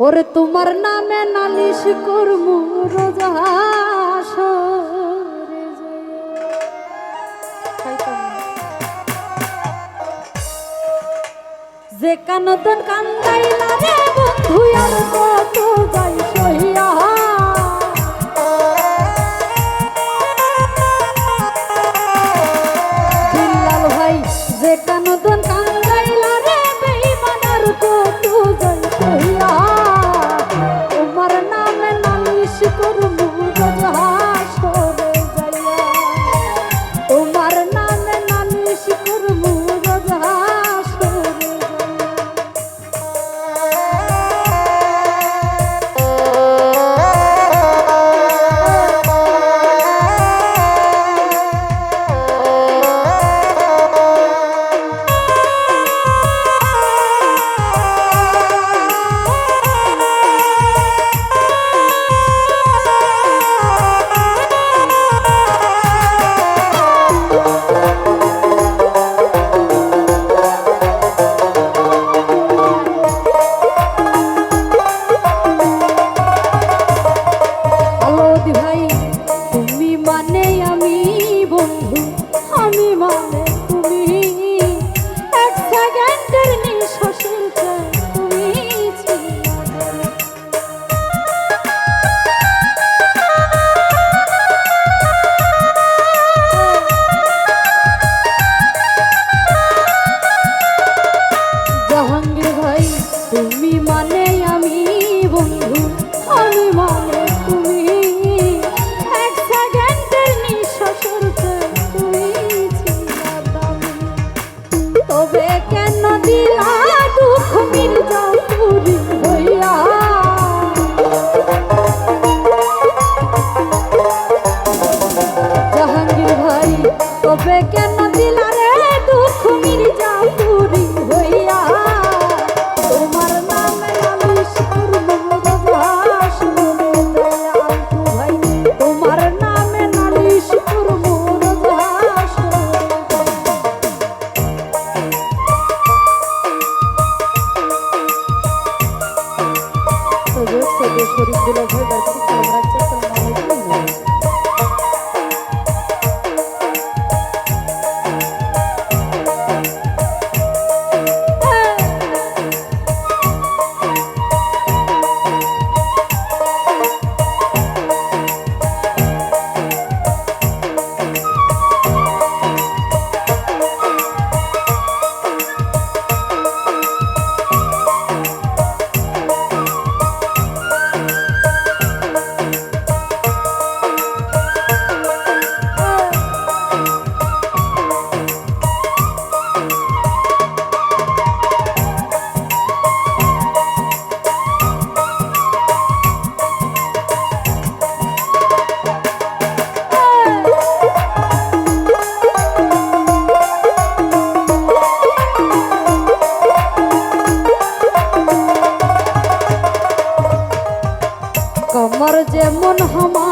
ওরে তোমার নামে নালিশ করব রোজা যে কানতন কান্দাই রে বন্ধু আর কত যাই তবে কেন দিলা দুঃখ মির যাও গরিব দুলাভাই দরকার যেমন হম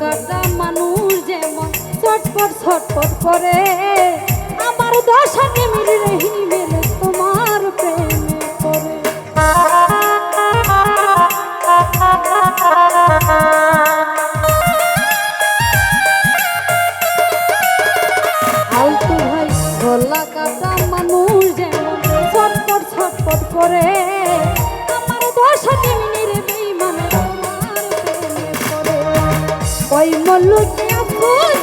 কলকাতা মানুষ যেমন ছটপট ছটপট করে। আমার দশা মিল রহি মেলে, তোমার প্রেমে করে কলকাতা মানুষ যেমন ছটপট ছটপট করে। মলুটিয়া ফুল